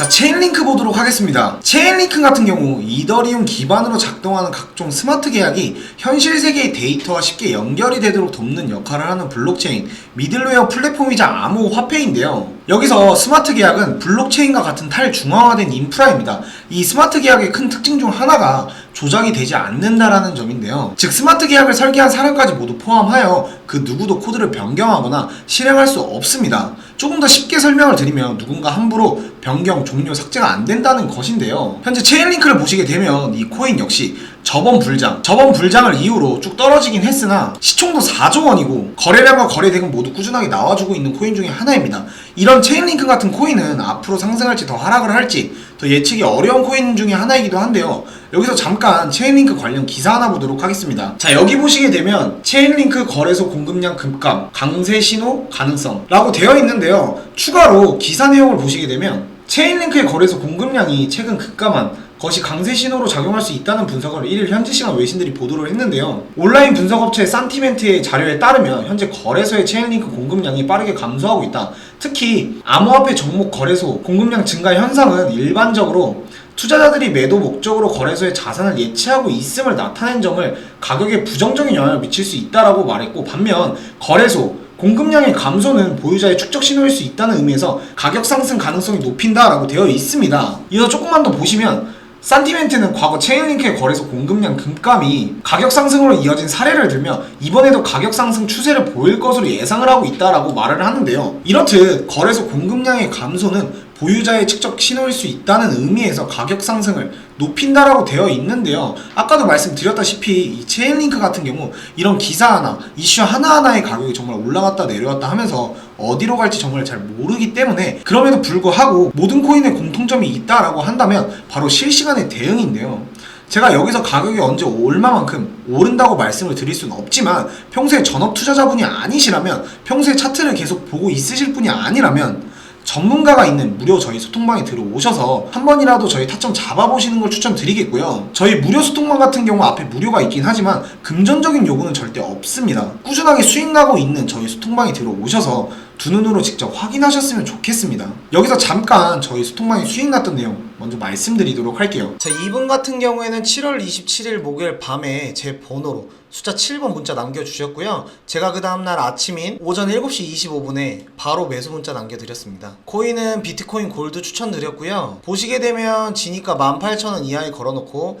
자, 체인링크 보도록 하겠습니다. 체인링크 같은 경우 이더리움 기반으로 작동하는 각종 스마트 계약이 현실 세계의 데이터와 쉽게 연결이 되도록 돕는 역할을 하는 블록체인 미들웨어 플랫폼이자 암호 화폐인데요. 여기서 스마트 계약은 블록체인과 같은 탈중앙화된 인프라입니다. 이 스마트 계약의 큰 특징 중 하나가 조작이 되지 않는다라는 점인데요. 즉 스마트 계약을 설계한 사람까지 모두 포함하여 그 누구도 코드를 변경하거나 실행할 수 없습니다. 조금 더 쉽게 설명을 드리면 누군가 함부로 변경, 종료, 삭제가 안 된다는 것인데요. 현재 체인링크를 보시게 되면 이 코인 역시 저번 불장, 저번 불장을 이후로 쭉 떨어지긴 했으나 시총도 4조 원이고 거래량과 거래대금 모두 꾸준하게 나와주고 있는 코인 중에 하나입니다. 이런 체인링크 같은 코인은 앞으로 상승할지 더 하락을 할지 더 예측이 어려운 코인 중에 하나이기도 한데요. 여기서 잠깐 체인링크 관련 기사 하나 보도록 하겠습니다. 자 여기 보시게 되면 체인링크 거래소 공급량 급감, 강세 신호 가능성 라고 되어 있는데요. 추가로 기사 내용을 보시게 되면 체인링크의 거래소 공급량이 최근 급감한 것이 강세 신호로 작용할 수 있다는 분석을 1일 현지 시간 외신들이 보도를 했는데요. 온라인 분석업체 산티멘트의 자료에 따르면 현재 거래소의 체인링크 공급량이 빠르게 감소하고 있다. 특히 암호화폐 종목 거래소 공급량 증가 현상은 일반적으로 투자자들이 매도 목적으로 거래소의 자산을 예치하고 있음을 나타낸 점을 가격에 부정적인 영향을 미칠 수 있다라고 말했고 반면 거래소 공급량의 감소는 보유자의 축적 신호일 수 있다는 의미에서 가격 상승 가능성이 높인다라고 되어 있습니다. 이어서 조금만 더 보시면 산티멘트는 과거 체인링크의 거래소 공급량 급감이 가격 상승으로 이어진 사례를 들며 이번에도 가격 상승 추세를 보일 것으로 예상을 하고 있다라고 말을 하는데요. 이렇듯 거래소 공급량의 감소는 보유자의 측적 신호일 수 있다는 의미에서 가격 상승을 높인다라고 되어 있는데요. 아까도 말씀드렸다시피 이 체인링크 같은 경우 이런 기사 하나, 이슈 하나하나의 가격이 정말 올라갔다 내려왔다 하면서 어디로 갈지 정말 잘 모르기 때문에 그럼에도 불구하고 모든 코인에 공통점이 있다라고 한다면 바로 실시간의 대응인데요. 제가 여기서 가격이 언제 얼마만큼 오른다고 말씀을 드릴 수는 없지만 평소에 전업 투자자분이 아니시라면 평소에 차트를 계속 보고 있으실 분이 아니라면 전문가가 있는 무료 저희 소통방에 들어오셔서 한 번이라도 저희 타점 잡아보시는 걸 추천드리겠고요. 저희 무료 소통방 같은 경우 앞에 무료가 있긴 하지만 금전적인 요구는 절대 없습니다. 꾸준하게 수익 나고 있는 저희 소통방에 들어오셔서 두 눈으로 직접 확인하셨으면 좋겠습니다. 여기서 잠깐 저희 소통방에 수익 났던 내용 먼저 말씀드리도록 할게요. 자, 이분 같은 경우에는 7월 27일 목요일 밤에 제 번호로 숫자 7번 문자 남겨주셨고요. 제가 그 다음날 아침인 오전 7시 25분에 바로 매수 문자 남겨드렸습니다. 코인은 비트코인 골드 추천드렸고요. 보시게 되면 지니까 18,000원 이하에 걸어놓고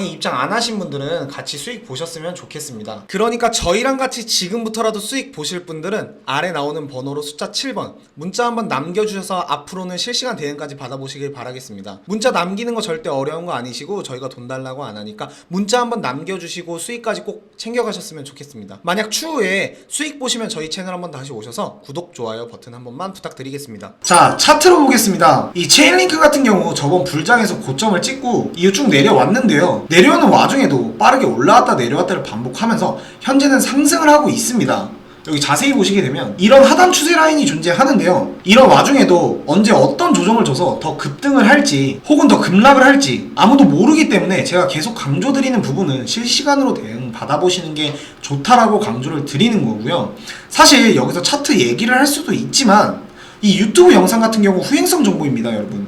에 입장 안 하신 분들은 같이 수익 보셨으면 좋겠습니다. 그러니까 저희랑 같이 지금부터라도 수익 보실 분들은 아래 나오는 번호로 숫자 7번 문자 한번 남겨주셔서 앞으로는 실시간 대응까지 받아보시길 바라겠습니다. 문자 남기는 거 절대 어려운 거 아니시고 저희가 돈 달라고 안 하니까 문자 한번 남겨주시고 수익까지 꼭 챙겨가셨으면 좋겠습니다. 만약 추후에 수익 보시면 저희 채널 한번 다시 오셔서 구독, 좋아요 버튼 한 번만 부탁드리겠습니다. 자, 차트로 보겠습니다. 이 체인링크 같은 경우 저번 불장에서 고점을 찍고 이후 쭉 내려왔는데요. 내려오는 와중에도 빠르게 올라왔다 내려왔다를 반복하면서 현재는 상승을 하고 있습니다. 여기 자세히 보시게 되면 이런 하단 추세 라인이 존재하는데요. 이런 와중에도 언제 어떤 조정을 줘서 더 급등을 할지 혹은 더 급락을 할지 아무도 모르기 때문에 제가 계속 강조드리는 부분은 실시간으로 대응 받아보시는 게 좋다라고 강조를 드리는 거고요. 사실 여기서 차트 얘기를 할 수도 있지만 이 유튜브 영상 같은 경우 후행성 정보입니다, 여러분.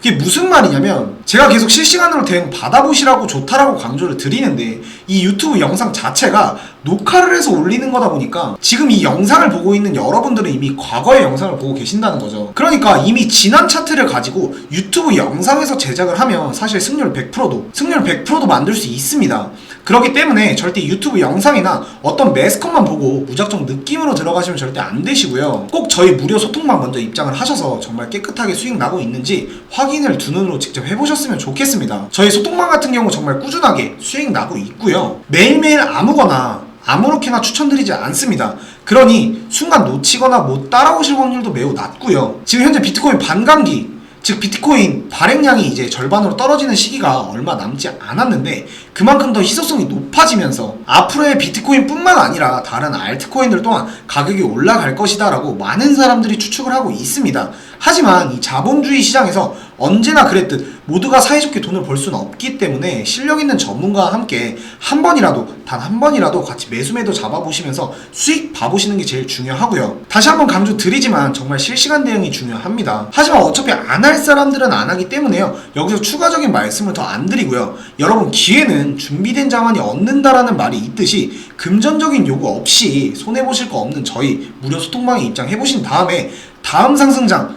그게 무슨 말이냐면 제가 계속 실시간으로 대응 받아보시라고 좋다라고 강조를 드리는데 이 유튜브 영상 자체가 녹화를 해서 올리는 거다 보니까 지금 이 영상을 보고 있는 여러분들은 이미 과거의 영상을 보고 계신다는 거죠. 그러니까 이미 지난 차트를 가지고 유튜브 영상에서 제작을 하면 사실 승률 100%도 승률 100%도 만들 수 있습니다. 그렇기 때문에 절대 유튜브 영상이나 어떤 매스컷만 보고 무작정 느낌으로 들어가시면 절대 안 되시고요. 꼭 저희 무료 소통방 먼저 입장을 하셔서 정말 깨끗하게 수익 나고 있는지 확인을 두 눈으로 직접 해보셨으면 좋겠습니다. 저희 소통방 같은 경우 정말 꾸준하게 수익 나고 있고요. 매일매일 아무거나 아무렇게나 추천드리지 않습니다. 그러니 순간 놓치거나 못 따라오실 확률도 매우 낮고요. 지금 현재 비트코인 반감기 즉 비트코인 발행량이 이제 절반으로 떨어지는 시기가 얼마 남지 않았는데 그만큼 더 희소성이 높아지면서 앞으로의 비트코인뿐만 아니라 다른 알트코인들 또한 가격이 올라갈 것이다라고 많은 사람들이 추측을 하고 있습니다. 하지만 이 자본주의 시장에서 언제나 그랬듯 모두가 사이좋게 돈을 벌 수는 없기 때문에 실력 있는 전문가와 함께 한 번이라도 단 한 번이라도 같이 매수매도 잡아보시면서 수익 봐보시는 게 제일 중요하고요. 다시 한번 강조 드리지만 정말 실시간 대응이 중요합니다. 하지만 어차피 안 할 사람들은 안 하기 때문에요. 여기서 추가적인 말씀을 더 안 드리고요. 여러분 기회는 준비된 자만이 얻는다라는 말이 있듯이 금전적인 요구 없이 손해 보실 거 없는 저희 무료 소통방에 입장해 보신 다음에 다음 상승장